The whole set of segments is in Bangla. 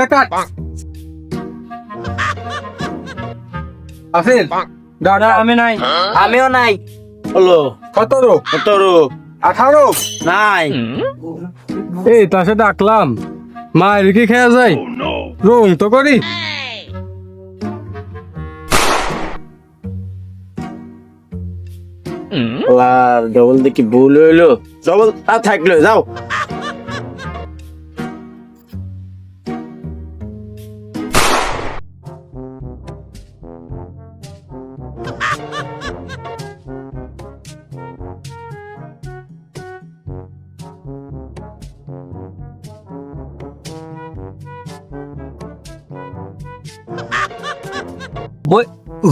এ কাট। আসিল দাদা আমি নাই। আমিও নাই। হলো। সতেরো সতেরো আঠারো নাই। এই তাসে ডাকলাম মা এদিকে খেয়া যায়? রং তো করি। ডবল দেখি ভুল হইল। ডবল তা থাকল যাও।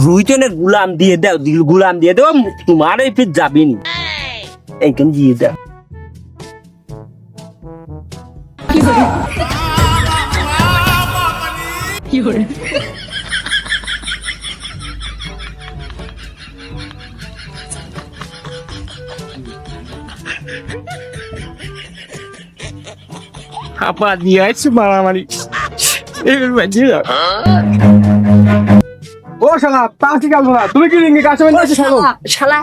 রুইটনের গুলাম দিয়ে দাও গুলাম দিয়ে দাও তোমার এই ফির যাবি নি এইখান দিয়ে দাও আপা দিয়ে আছে মারামারি। এবার বাজিয়ে দাও ও শালা তাসি গেল না তুমি কি রিঙ্গি কাছে মানে শালো শালা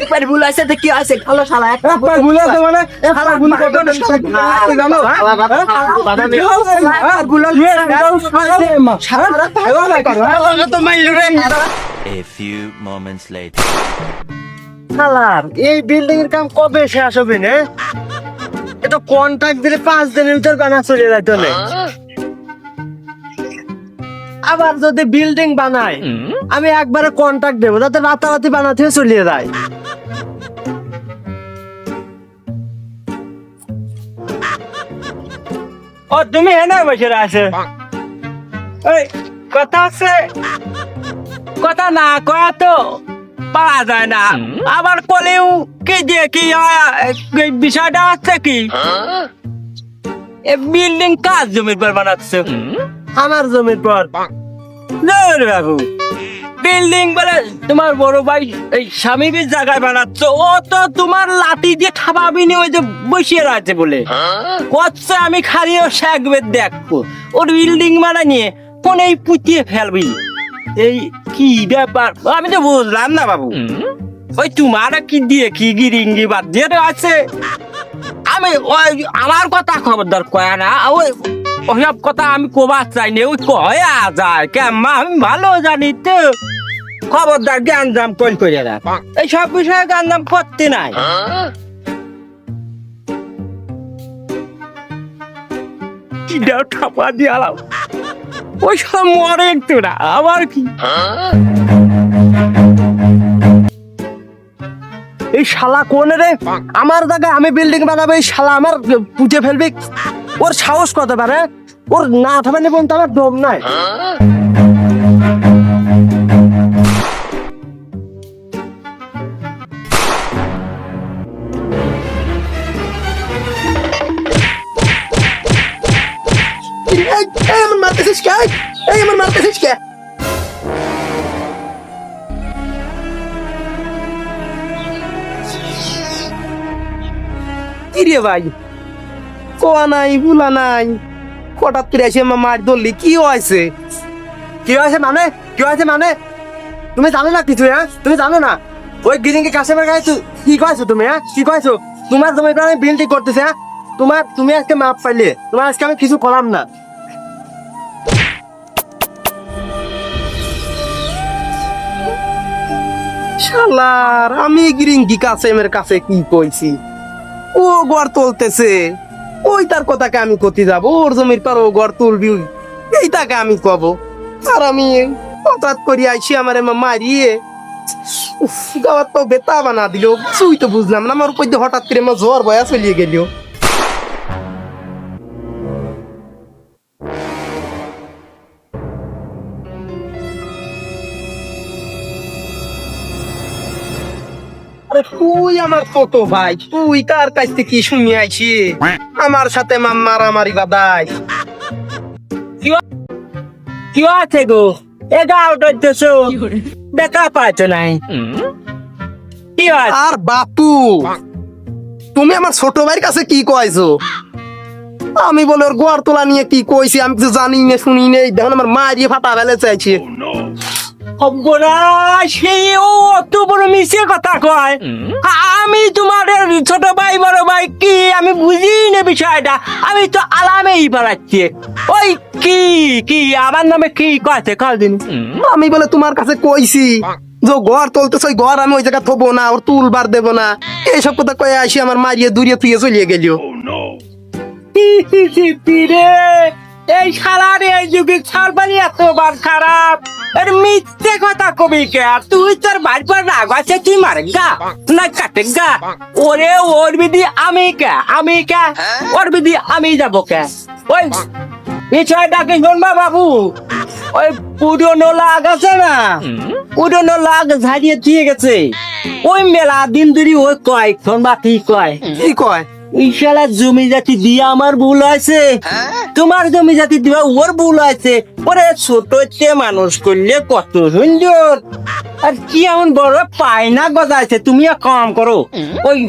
একবার ভুল আছে তো কি আছে ভালো শালা একবার ভুল আছে মানে একবার ভুল জানো হ্যাঁ ভুল আছে ভালো না করো তো মাইলো রে A few moments later. শালার এই বিল্ডিং এর কাম কবে শেষ হবে না এটা কন্ট্রাক্ট দিলে পাঁচ দিনের ভিতর বানা চলে যাইতো না আবার যদি বিল্ডিং বানায় আমি একবারে কন্ট্রাক্ট দেবো যাতে রাতারাতি বানাতে চলিয়ে যায়। ও তুমি এনে বসে আছে। কথা আছে? কথা না কয়া তো পারা যায় না। আবার কলেও কি দিয়ে কি হয়, বিষয়টা হচ্ছে কি? বিল্ডিং কার জমির পর বানাচ্ছে? আমার জমির পর। জোর বাবু। বিল্ডিং বলে তোমার বড় ভাই এই স্বামীর জায়গায় বানাচ্ছ ও তো তোমার লাঠি দিয়ে খাবাবি নি ওই যে বসিয়ে রয়েছে বলে। কচ্ছে আমি খালিও শেখবে দেখব। ওর বিল্ডিং বানা নিয়ে কোনেই পুঁতিয়ে ফেলবি। এই কি ব্যাপার? আমি তো বুঝলাম না বাবু। ওই তোমার কি দিয়ে কি গিরিঙ্গি বাদ দিয়ে আছে? আমি ওই আমার কথা খবরদার কয়া না ওই ওসব কথা আমি কবার চাই না ওই কয়া যায় কেমন আমি ভালো জানি তো। খবরদার জ্ঞান দাম কল করে দেয় এইসব বিষয়ে জ্ঞান দাম করতে নাই। কিটাও ঠাপা দিয়ে আলাম ওই সব মরে একটু না আবার কি? এই শালা কোন রে? আমার জায়গায় আমি বিল্ডিং বানাবো এই শালা আমার পুজে ফেলবি। ওর সাহস কত পারে ওর না থাকবে বলতে আমার দম নাই। কিরে ভাই? নাই বুলা নাই। হঠাৎ করে এসে মার ধরলি, কি হয়েছে? কি হয়েছে মানে? কি হয়েছে মানে? তুমি জানো না কিছু হ্যাঁ? তুমি জানো না? ওই কাস্টমার কি কয়েছো তুমি হ্যাঁ? কি কয়েছো? তোমার আমি বিলটি করতেছে হ্যাঁ? তোমার তুমি আজকে মাপ পাইলে, তোমার আজকে আমি কিছু করলাম না। শালার, আমি গিরিঙ্গি কাসেমের কাছে কি কইছি? ও ঘর তুলতেছে। ওই তার কথাকে আমি কতি যাব, ওর জমির পর ও ঘর তুলবি এই তাকে আমি কব। আর আমি হঠাৎ করি আইসি আমার মারিয়ে। গাওয়ার তো বেতা বানা দিল। তুই তো বুঝলাম না। আমার উপর হঠাৎ করে আমার জ্বর বয়া চলিয়ে গেল। আরে তুই আমার ছোট ভাই তুই কার কাছ থেকে কি শুনে আইছি আমার সাথে মা মারামারি বাদাই কি আছে গো? দেখা পাইছো নাই। কি আর বাপু তুমি আমার ছোট ভাইয়ের কাছে কি কইছো? আমি বলে ওর গোয়ার তোলা নিয়ে কি কইছি আমি কিছু জানি না শুনি নেই দেখুন আমার মা দিয়ে ফাটা ফেলে চাইছে সেই অত বড় মিশে কথা কয়। আমি তোমার ছোট ভাই বড় ভাই কি? আমি বুঝি না বিষয়টা। আমি তো আলামেই বাড়াচ্ছি। ওই কি কি? আমার নামে কি কয়েছে? আমি বলে তোমার কাছে কইছি যে ঘর তুলতেছ ওই ঘর আমি ওই জায়গা থবো না ওর তুলবার দেবো না। এইসব কথা কয়ে আসি আমার মারিয়ে দূরিয়ে তুই চলিয়ে গেলিও রে। এই শালার এই যুগে ছাড়বানি এতবার খারাপ। এর মিথ্যে কথা কবি কে? তুই তোর বাড়ি পর রাগ আছে তুই মারে গা না কাটে গা। ওরে ওর বিধি আমি কে? আমি কে? ওর বিধি আমি যাব কে? ওই ডাকে শুনবা বাবু। ওই পুরনো লাগ আছে না? পুরনো লাগ ঝাড়িয়ে দিয়ে গেছে। ওই মেলা দিন ধরে ওই কয় শুনবা কি কয়? কি কয়? ইশালা জমি জাতি দিয়া আমার ভুল হয়েছে। তোমার জমি জাতি দিয়া ওর ভুল হয়েছে। ওরে ছোট মানুষ করলে কত সুন্দর। আর কি এমন বড় পায়না গজাইছে তুমি এক কাম করো। ওই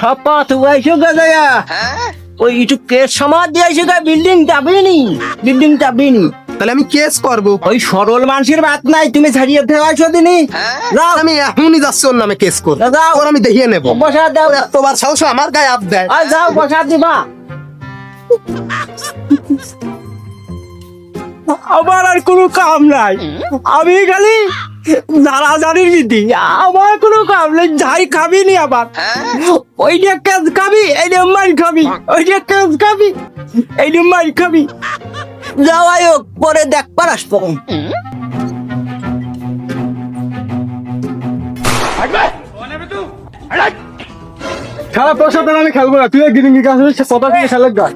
সব পাথ গজায়া। ওই একটু কেস সমাজ দিয়েছে বিল্ডিং যাবেনি বিল্ডিং যাবেনি তাহলে আমি কেস করব। ওই সরল মানুষের বাত নাই তুমি ছাড়িয়ে দেওয়াছো দিনি? যাও। আমি এখনই যাচ্ছি ওর নামে কেস করব যাও। ওর আমি দেখিয়ে নেব। বসা দাও। তোমার সাহস আমার গায়ে আপ দেয়। আর যাও বসা দিবা। আমার আর কোনো কাম নাই। আমি খালি যারা জানি বিধি। আমার কোনো কাম নেই। যাই খাবি নি আবার। ওই যে কাজ খাবি এই যে মার খাবি। ওই যে কাজ খাবি এই যে মার খাবি। যাওয়াই হোক পরে দেখবার আসব। খেলা তোর সাথে আমি খেলব না। তুই গিরিঙ্গি কাছে কথা দিয়ে খেলে গা।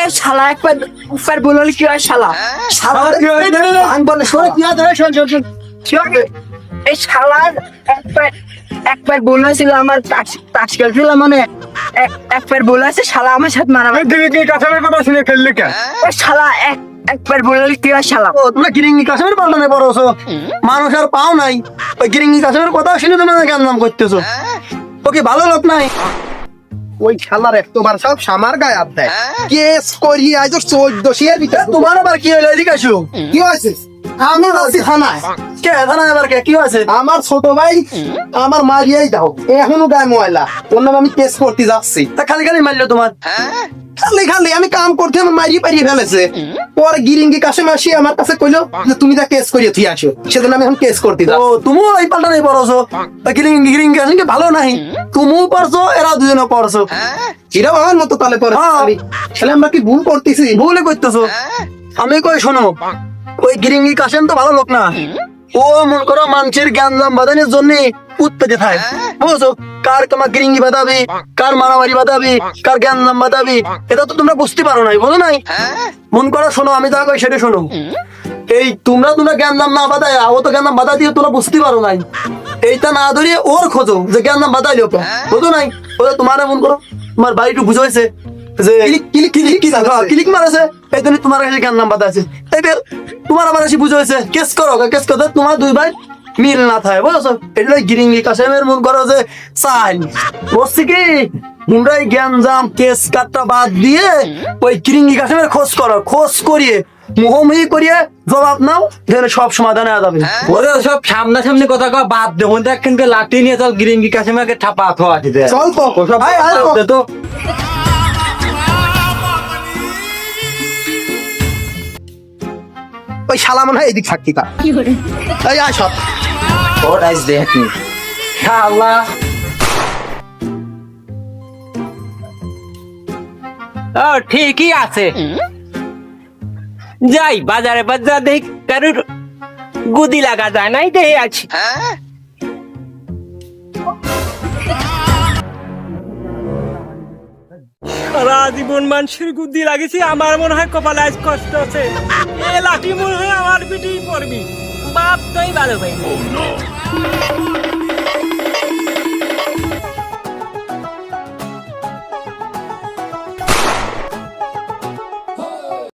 এ শালা একবার একবার বললি কি হয় শালা? শালা কি হয়? আমি বলে শোন কি হয় শোন শোন শোন। কি হবে? এই শালার একবার একবার বলেছিল আমার তাস খেলছিল মানে একবার বলেছে শালা আমার সাথে মারামারি গিরিঙ্গি কাছে কথা শুনে খেললে কে? শালা এক একবার বললি কি হয় শালা। ও তোমরা গিরিঙ্গি কাশ্মীর পাল্টানে পড়ছো মানুষ আর পাও নাই। ওই গিরিঙ্গি কাশ্মীর কথা শুনে তোমরা কেন নাম করতেছো। ওকে ভালো লোক নাই? ওই খেলার তোমার সব সামার গায়ে আপ দেয়। কেস করি আজ চোদ্দ শিয়ার ভিতরে। তোমার আবার কি হলো এদিকে আসো। কি হয়েছে? আমি যাচ্ছি থানায় কে থানায় আবার কে? কি হয়েছে? আমার ছোট ভাই আমার মারিয়াই দাও এখনও গায়ে ময়লা। ওর নামে আমি কেস করতে যাচ্ছি। তা খালি খালি মারলো তোমার? খালি খালি আমি কাম করতে আমার মারিয়ে পারিয়ে ফেলেছে। পরে গিরিঙ্গি কাছে মাসি আমার কাছে কইলো যে তুমি তা কেস করিয়ে তুই আসো। সেদিন আমি এখন কেস করতে যাচ্ছি। ও তুমিও এই পাল্টা নেই পড়ছো? গিরিঙ্গি গিরিঙ্গি কাছে ভালো নাই তুমিও পড়ছো এরা দুজনে পড়ছো। এরা আমার মতো তালে পড়ে তাহলে আমরা কি ভুল করতেছি? ভুলে করতেছো। আমি কই শোনো? ওই গিরিঙ্গি কাশেম তো ভালো লোক না। ও মন করো মানুষের জ্ঞান দাম বাদানোর জন্য উত্তেজে থাকে বুঝছ? কার তোমার গিরিঙ্গি বাদাবি কার মারামারি বাদাবি কার জ্ঞান দাম বাদাবি এটা তো তোমরা বুঝতে পারো নাই বলো নাই? মন করো শোনো আমি যা কই সেটা শোনো। এই তোমরা তোমরা জ্ঞান দাম না বাদায় ও তো জ্ঞান দাম বাধা দিয়ে তোমরা বুঝতে পারো নাই। এইটা না ধরিয়ে ওর খোঁজো যে জ্ঞান দাম বাদাইলো বুঝো নাই? ওরা তোমার মন করো তোমার বাড়ি একটু বুঝাইছে যে ক্লিক ক্লিক ক্লিক মারাছে। এই জন্য তোমার কাছে জ্ঞান নাম বাধা আছে। এবার তোমার আমার এসে বুঝাইছে কেস করো কেস করতে তোমার দুই ভাই মিল না থাকে বুঝছ? এটা গিরিঙ্গি কাশেমের মন করো যে চাই। বলছি কি তোমরা এই জ্ঞান জাম কেস কাটটা বাদ দিয়ে ওই গিরিঙ্গি কাশেমের খোঁজ করো। খোঁজ করিয়ে মুহমুহি করিয়ে জবাব নাও তাহলে সব সমাধানে আ যাবে। ওরে সব সামনাসামনি কথা কয় বাদ দে। দেবো দেখেনকে লাঠি নিয়ে চল গিরিঙ্গি কাছে মাকে ঠাপা খাওয়া দিতে চল তো। আয় তো। ওই শালা মনে হয় এদিক থাকতি তা এই আয় সব। দেখি শালা ও ঠিকই আছে। যাই বাজারে বাজার দেখ কারুর গুদি লাগা যায় নাই দেহে আছি। সারা জীবন মানুষের গুদি লাগেছি আমার মনে হয় কপালে আজ কষ্ট আছে। এ লাঠি মনে হয় আমার পিঠেই পড়বি। বাপ তুই ভালো ভাই